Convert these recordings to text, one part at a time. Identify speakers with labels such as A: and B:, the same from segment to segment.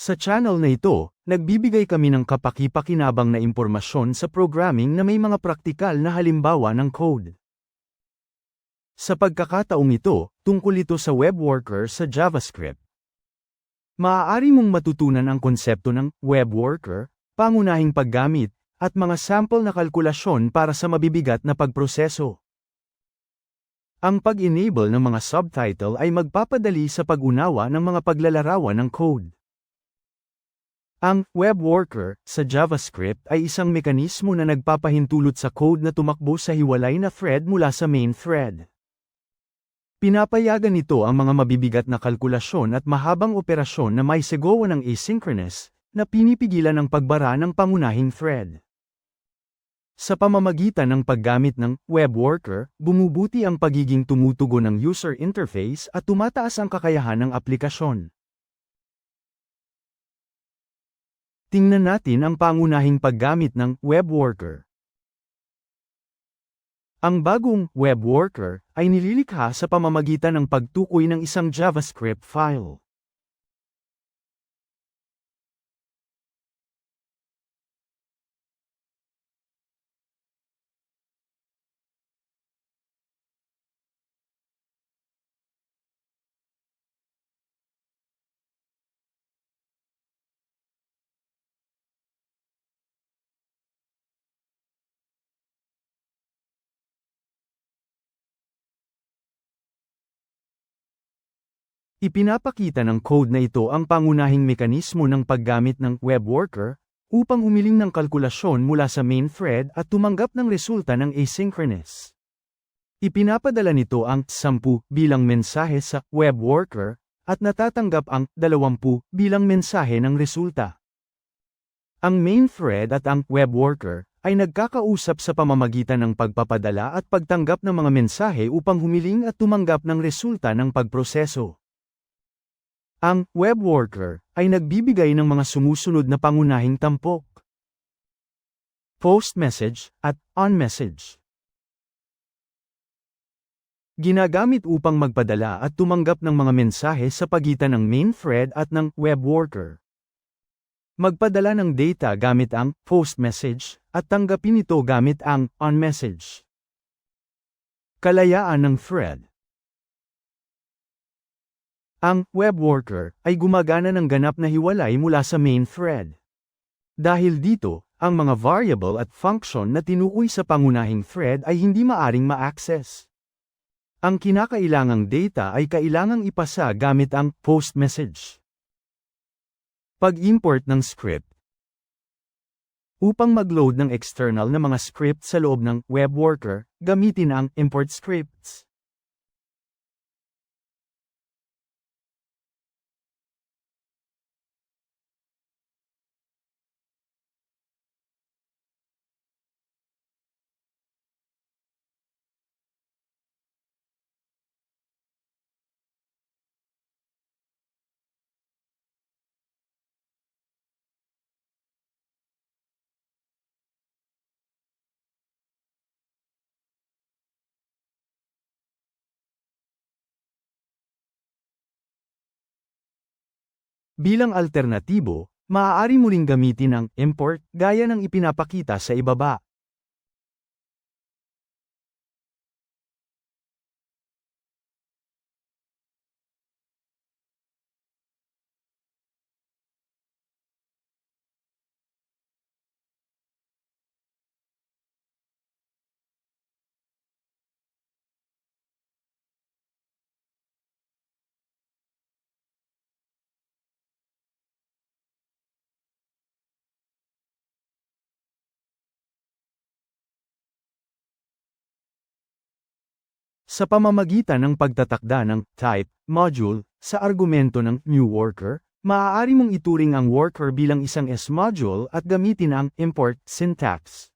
A: Sa channel na ito, nagbibigay kami ng kapaki-pakinabang na impormasyon sa programming na may mga praktikal na halimbawa ng code. Sa pagkakataong ito, tungkol ito sa web worker sa JavaScript. Maaari mong matutunan ang konsepto ng web worker, pangunahing paggamit, at mga sample na kalkulasyon para sa mabibigat na pagproseso. Ang pag-enable ng mga subtitle ay magpapadali sa pag-unawa ng mga paglalarawan ng code. Ang web worker sa JavaScript ay isang mekanismo na nagpapahintulot sa code na tumakbo sa hiwalay na thread mula sa main thread. Pinapayagan nito ang mga mabibigat na kalkulasyon at mahabang operasyon na may segowa ng asynchronous, na pinipigilan ang pagbara ng pangunahing thread. Sa pamamagitan ng paggamit ng web worker, bumubuti ang pagiging tumutugon ng user interface at tumataas ang kakayahan ng aplikasyon. Tingnan natin ang pangunahing paggamit ng web worker. Ang bagong web worker ay nililikha sa pamamagitan ng pagtukoy ng isang JavaScript file. Ipinapakita ng code na ito ang pangunahing mekanismo ng paggamit ng web worker upang humiling ng kalkulasyon mula sa main thread at tumanggap ng resulta ng asynchronous. Ipinapadala nito ang 10 bilang mensahe sa web worker at natatanggap ang 20 bilang mensahe ng resulta. Ang main thread at ang web worker ay nagkakausap sa pamamagitan ng pagpapadala at pagtanggap ng mga mensahe upang humiling at tumanggap ng resulta ng pagproseso. Ang web worker ay nagbibigay ng mga sumusunod na pangunahing tampok. Post message at on message. Ginagamit upang magpadala at tumanggap ng mga mensahe sa pagitan ng main thread at ng web worker. Magpadala ng data gamit ang post message at tanggapin ito gamit ang on message. Kalayaan ng thread. Ang web worker ay gumagana ng ganap na hiwalay mula sa main thread. Dahil dito, ang mga variable at function na tinukoy sa pangunahing thread ay hindi maaring ma-access. Ang kinakailangang data ay kailangang ipasa gamit ang post message. Pag-import ng script. Upang mag-load ng external na mga script sa loob ng web worker, gamitin ang import scripts. Bilang alternatibo, maaari mo ring gamitin ang import gaya ng ipinapakita sa ibaba. Sa pamamagitan ng pagtatakda ng type module sa argumento ng new worker, maaari mong ituring ang worker bilang isang S-module at gamitin ang import syntax.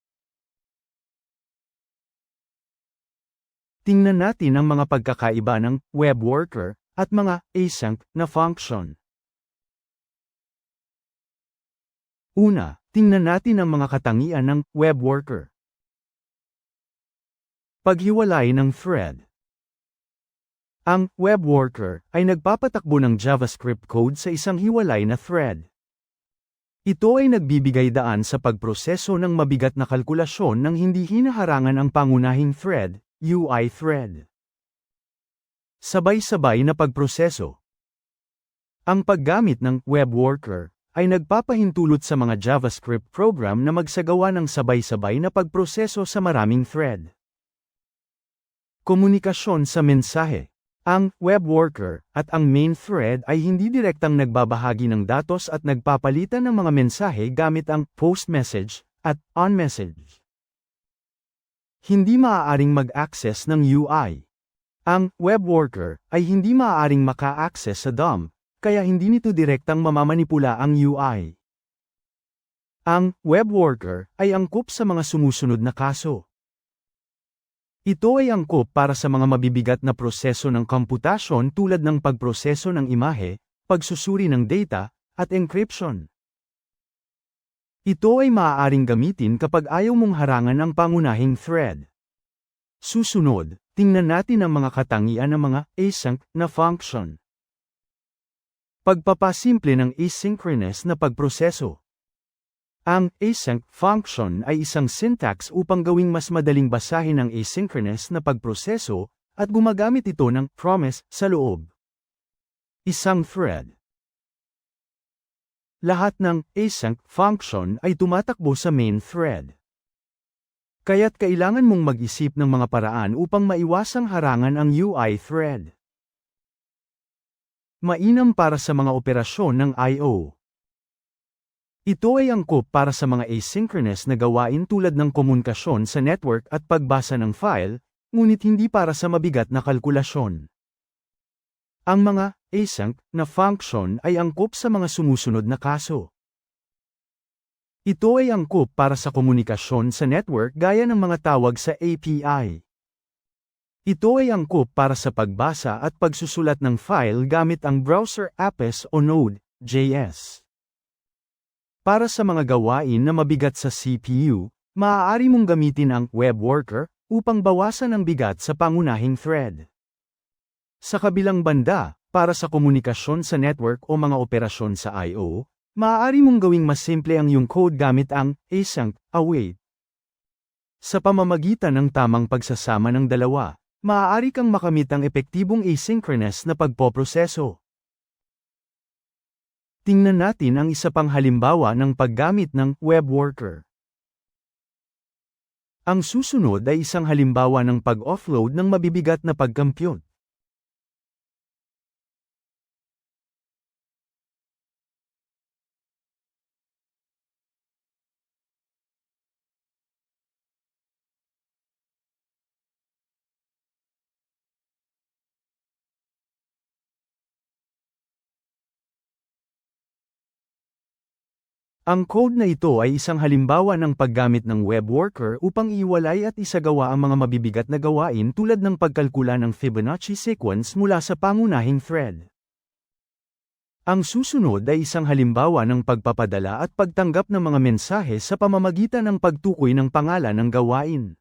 A: Tingnan natin ang mga pagkakaiba ng web worker at mga async na function. Una, tingnan natin ang mga katangian ng web worker. Paghiwalay ng thread. Ang web worker ay nagpapatakbo ng JavaScript code sa isang hiwalay na thread. Ito ay nagbibigay daan sa pagproseso ng mabigat na kalkulasyon nang hindi hinaharangan ang pangunahing thread, UI thread. Sabay-sabay na pagproseso. Ang paggamit ng web worker ay nagpapahintulot sa mga JavaScript program na magsagawa ng sabay-sabay na pagproseso sa maraming thread. Komunikasyon sa mensahe. Ang web worker at ang main thread ay hindi direktang nagbabahagi ng datos at nagpapalitan ng mga mensahe gamit ang post message at on message. Hindi maaaring mag-access ng UI. Ang web worker ay hindi maaaring maka-access sa DOM, kaya hindi nito direktang mamamanipula ang UI. Ang web worker ay angkop sa mga sumusunod na kaso. Ito ay angkop para sa mga mabibigat na proseso ng komputasyon tulad ng pagproseso ng imahe, pagsusuri ng data, at encryption. Ito ay maaaring gamitin kapag ayaw mong harangan ang pangunahing thread. Susunod, tingnan natin ang mga katangian ng mga async na function. Pagpapasimple ng asynchronous na pagproseso. Ang async function ay isang syntax upang gawing mas madaling basahin ang asynchronous na pagproseso at gumagamit ito ng promise sa loob. Isang thread. Lahat ng async function ay tumatakbo sa main thread. Kaya't kailangan mong mag-isip ng mga paraan upang maiwasang harangan ang UI thread. Mainam para sa mga operasyon ng I.O. Ito ay angkop para sa mga asynchronous na gawain tulad ng komunikasyon sa network at pagbasa ng file, ngunit hindi para sa mabigat na kalkulasyon. Ang mga async na function ay angkop sa mga sumusunod na kaso. Ito ay angkop para sa komunikasyon sa network gaya ng mga tawag sa API. Ito ay angkop para sa pagbasa at pagsusulat ng file gamit ang browser apps o Node.js. Para sa mga gawain na mabigat sa CPU, maaari mong gamitin ang web worker upang bawasan ang bigat sa pangunahing thread. Sa kabilang banda, para sa komunikasyon sa network o mga operasyon sa I.O., maaari mong gawing mas simple ang iyong code gamit ang async await. Sa pamamagitan ng tamang pagsasama ng dalawa, maaari kang makamit ang epektibong asynchronous na pagpoproseso. Tingnan natin ang isa pang halimbawa ng paggamit ng web worker. Ang susunod ay isang halimbawa ng pag-offload ng mabibigat na pag-compute. Ang code na ito ay isang halimbawa ng paggamit ng web worker upang iwalay at isagawa ang mga mabibigat na gawain tulad ng pagkalkula ng Fibonacci sequence mula sa pangunahing thread. Ang susunod ay isang halimbawa ng pagpapadala at pagtanggap ng mga mensahe sa pamamagitan ng pagtukoy ng pangalan ng gawain.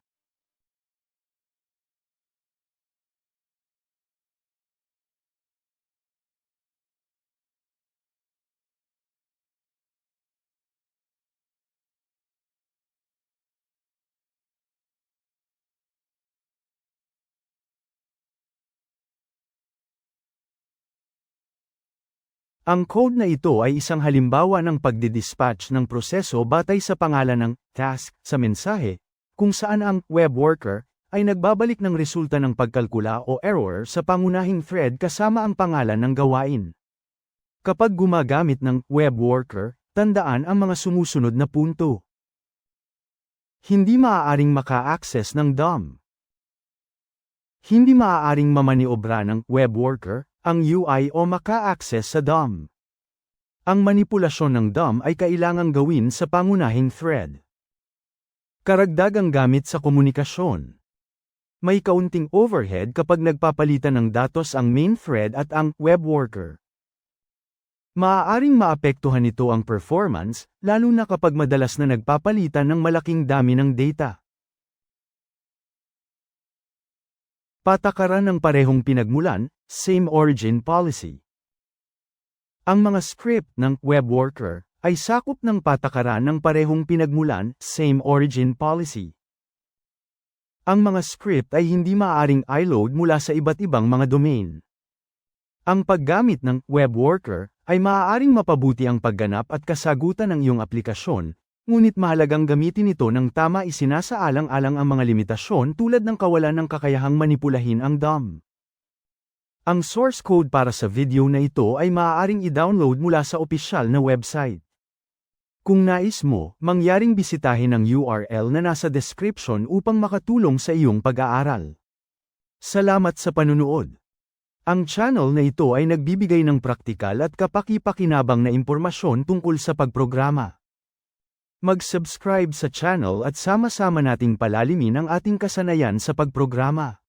A: Ang code na ito ay isang halimbawa ng pagdidispatch ng proseso batay sa pangalan ng task sa mensahe, kung saan ang web worker ay nagbabalik ng resulta ng pagkalkula o error sa pangunahing thread kasama ang pangalan ng gawain. Kapag gumagamit ng web worker, tandaan ang mga sumusunod na punto. Hindi maaaring maka-access ng DOM. Hindi maaaring mamaniobra ng web worker ang UI o maka-access sa DOM. Ang manipulasyon ng DOM ay kailangang gawin sa pangunahing thread. Karagdagang gamit sa komunikasyon. May kaunting overhead kapag nagpapalitan ng datos ang main thread at ang web worker. Maaaring maapektuhan nito ang performance, lalo na kapag madalas na nagpapalitan ng malaking dami ng data. Patakaran ng parehong pinagmulan, same origin policy. Ang mga script ng web worker ay sakop ng patakaran ng parehong pinagmulan, same origin policy. Ang mga script ay hindi maaaring i-load mula sa iba't ibang mga domain. Ang paggamit ng web worker ay maaaring mapabuti ang pagganap at kasagutan ng iyong aplikasyon, ngunit mahalagang gamitin ito ng tama isinasaalang-alang ang mga limitasyon tulad ng kawalan ng kakayahang manipulahin ang DOM. Ang source code para sa video na ito ay maaaring i-download mula sa opisyal na website. Kung nais mo, mangyaring bisitahin ang URL na nasa description upang makatulong sa iyong pag-aaral. Salamat sa panunood. Ang channel na ito ay nagbibigay ng praktikal at kapaki-pakinabang na impormasyon tungkol sa pagprograma. Mag-subscribe sa channel at sama-sama nating palalimin ang ating kasanayan sa pagprograma.